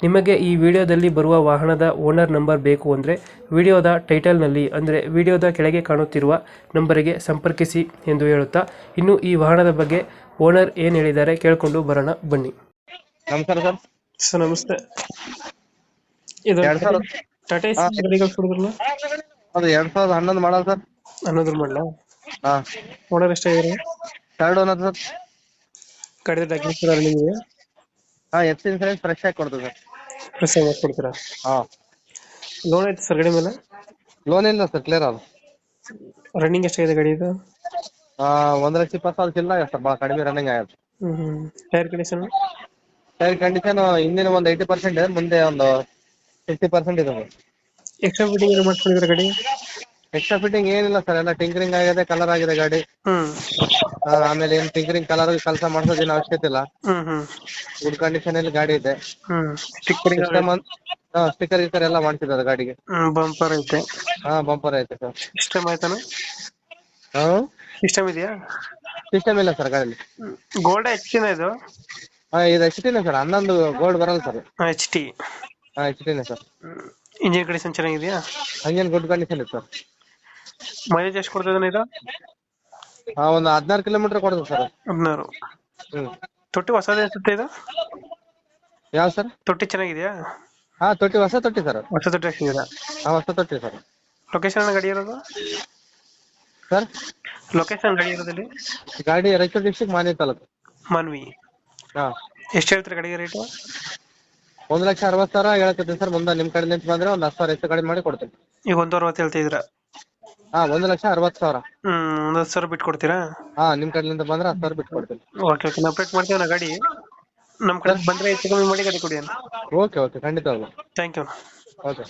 ನಿಮಗೆ ಈ ವಿಡಿಯೋದಲ್ಲಿ ಬರುವ ವಾಹನದ ಓನರ್ ನಂಬರ್ ಬೇಕು ಅಂದರೆ ವಿಡಿಯೋದ ಟೈಟಲ್ನಲ್ಲಿ ಅಂದರೆ ವಿಡಿಯೋದ ಕೆಳಗೆ ಕಾಣುತ್ತಿರುವ ನಂಬರಿಗೆ ಸಂಪರ್ಕಿಸಿ ಎಂದು ಹೇಳುತ್ತಾ ಇನ್ನು ಈ ವಾಹನದ ಬಗ್ಗೆ ಓನರ್ ಏನು ಹೇಳಿದ್ದಾರೆ ಕೇಳಿಕೊಂಡು ಬರೋಣ ಬನ್ನಿ. ನಮಸ್ಕಾರ ಸರ್. ಸರ್ ನಮಸ್ತೆ. ಇದು ಎರಡ್ ಸಾವಿರ ಟಾಟಾ ಹಾ. ಗಾಡಿಗಳು ಕೊಡಿದ್ರಲ್ಲ ಅದು ಎರಡ್ ಸಾವಿರದ ಹನ್ನೊಂದು ಮಾಡಲ್ ಸರ್. ಅನ್ನೋದ್ರ ಮಾಡಲ? ಹಾ. ಓನರ್ ಎಷ್ಟಾಗಿದೆ? Third owner sir. ಗಾಡಿ ಡಾಕ್ಯುಮೆಂಟ್ಸ್ ರನ್ನಿಂಗ್ ಇದೆ ಹಾ ಎಫ್ ಇನ್ಸೂರೆನ್ಸ್ ಫ್ರೆಶ್ ಆಗಿ ಕೊಡ್ತದೆ ಸರ್. ಪ್ರೆಸ್ ಕೊಡ್ತೀರಾ ಹಾ. ಲೋನ್ ಐತೆ ಸರ್ ಗಾಡಿ ಮೇಲೆ? ಲೋನ್ ಇಲ್ಲ ಸರ್ ಕ್ಲಿಯರ್ ಅದು. ರನ್ನಿಂಗ್ ಎಷ್ಟಾಗಿದೆ ಗಾಡಿ ಇದು? ಆ ಒಂದ್ ಲಕ್ಷ ಇಪ್ಪತ್ತು ಸಾವಿರ ಚಿಲ್ಲ ಸರ್ ಭಾಳ ಕಡಿಮೆ ರನ್ನಿಂಗ್ ಆಯ್ತು ಹ್ಮ್ ಟೈರ್ ಕಂಡೀಷನ್ ಟೈರ್ ಕಂಡೀಷನ್ ಹಿಂದಿನ ಒಂದು ಏಯ್ಟಿ ಪರ್ಸೆಂಟ್ ಮುಂದೆ ಒಂದು ಫಿಫ್ಟಿ ಪರ್ಸೆಂಟ್ ಇದೆ ಎಕ್ಸ್ಟ್ರಾ ಫಿಟ್ಟಿಂಗ್ ಏನು ಮಾಡ್ಕೊಂಡಿದ್ರೆ ಗಾಡಿ? ಎಕ್ಸ್ಟ್ರಾ ಫಿಟ್ಟಿಂಗ್ ಏನಿಲ್ಲ ಸರ್ ಎಲ್ಲ ಟಿಂಕರಿಂಗ್ ಆಗಿದೆ ಕಲರ್ ಆಗಿದೆ ಗಾಡಿ. ಆ, ಆಮೇಲೆ ಏನ್ ಟಿಂಕರಿಂಗ್ ಕಲರ್ ಕೆಲಸ ಮಾಡ್ಸೋದೇನು ಅವಶ್ಯಕತೆ ಇಲ್ಲ. ಹ್ಮ್ ಹ್ಞೂ ಗುಡ್ ಕಂಡೀಷನ್ ಅಲ್ಲಿ ಗಾಡಿ ಇದೆ. ಹ್ಮ್. ಹಾ ಸ್ಟಿಕರ್ ಗಿಕರ್ ಎಲ್ಲ ಮಾಡ್ಸಿದ್ದಾರೆ ಗಾಡಿಗೆ. ಹ್ಮ್ ಬಂಪರ್ ಐತೆ. ಹಾ ಬಂಪರ್ ಐತೆ ಸರ್. ಸಿಸ್ಟಮ್ ಆಯ್ತಾನ? ಹಾ? ಸಿಸ್ಟಮ್ ಇದೆಯಾ? ಸಿಸ್ಟಮ್ ಇಲ್ಲ ಸರ್ ಗಾಡಿಲಿ. ಗೋಲ್ಡ್ ಎಚ್ ಟಿನ ಇದು? ಹಾ ಇದು ಎಚ್ ಟಿನೇ ಸರ್ ಹನ್ನೊಂದು ಗೋಲ್ಡ್ ಬರಲ್ಲ ಸರ್. ಎಚ್ ಟಿ ಹಾ ಎಚ್ ಟಿನೇ ಸರ್. ಇಂಜಿನ್ ಕಂಡೀಷನ್ ಚೆನ್ನಾಗಿದೆಯಾ? ಹಂಗೇನು ಗುಡ್ ಕಂಡೀಷನ್ ಇದೆ ಸರ್. ಮೈಲೇಜ್ ಎಷ್ಟು ಕೊಡ್ತದೆ ಇದು? ಹಾ ಒಂದು ಹದಿನಾರು ಕಿಲೋಮೀಟರ್ ಕೊಡ್ತದೆ ಸರ್. ಹದಿನಾರು. ಹ್ಮ್. ತೊಟ್ಟಿ ಹೊಸದೇ ಅನ್ಸುತ್ತೆ ಇದು? ಯಾವ ಸರ್? ತೊಟ್ಟಿ ಚೆನ್ನಾಗಿದೆಯಾ? ಹಾ ತೊಟ್ಟಿ ಹೊಸ ತೊಟ್ಟಿ ಸರ್. ಹೊಸ ತೊಟ್ಟಿ ಹಾಕಿದ್ದೀರಾ ಹಾ ಹೊಸ ತೊಟ್ಟಿ ಸರ್. ಲೊಕೇಶನ್ ಗಾಡಿ ಇರೋದು? ಸರ್? ಲೊಕೇಶನ್ ಗಾಡಿ ಇರೋದಲ್ಲಿ ಗಾಡಿ ರಾಯಚೂರು ಡಿಸ್ಟಿಕ್ ಮಾನ್ಯ ತಾಲೂಕು. ಮಾನ್ವಿ. ಹಾ. ಎಷ್ಟು ಹೇಳ್ತೀರಾ ಗಾಡಿಗೆ ರೇಟು ಒಂದು ಲಕ್ಷ ಅರವತ್ತು ಸಾವಿರ ಹೇಳ್ಕೊತೀನಿ ಸರ್. ಮುಂದೆ ನಿಮ್ಮ ಕಡೆ ನಿಂತು ಬಂದ್ರೆ ಒಂದ್ ಹತ್ತು ಸಾವಿರ ಹೆಚ್ಚು ಕಡಿಮೆ ಮಾಡಿ ಕೊಡ್ತೀನಿ. ಈಗ ಒಂದು ಅರವತ್ತು ಹಾ ಒಂದು ಲಕ್ಷ ಅರವತ್ತು ಸಾವಿರ. ಹ್ಮ್ ಒಂದು ಹತ್ತು ಸಾವಿರ ಬಿಟ್ಟು ಕೊಡ್ತೀರಾ ಹಾ ನಿಮ್ ಕಡೆಯಿಂದ ಬಂದ್ರೆ ಹತ್ತು ಸಾವಿರ ಬಿಟ್ಟು ಕೊಡ್ತೀನಿ ಓಕೆ ಓಕೆ. ನಾವು ಅಪ್ಡೇಟ್ ಮಾಡ್ತೀವಿ ನಾ ಗಾಡಿ. ನಮ್ಮ ಕಡೆ ಬಂದ್ರೆ ಹೆಚ್ಚು ಕಮ್ಮಿ ಮಾಡಿ ಗಾಡಿ ಕೊಡಿ ಓಕೆ ಓಕೆ. ಖಂಡಿತವಾಗ್ಲು ಥ್ಯಾಂಕ್ ಯು ಓಕೆ.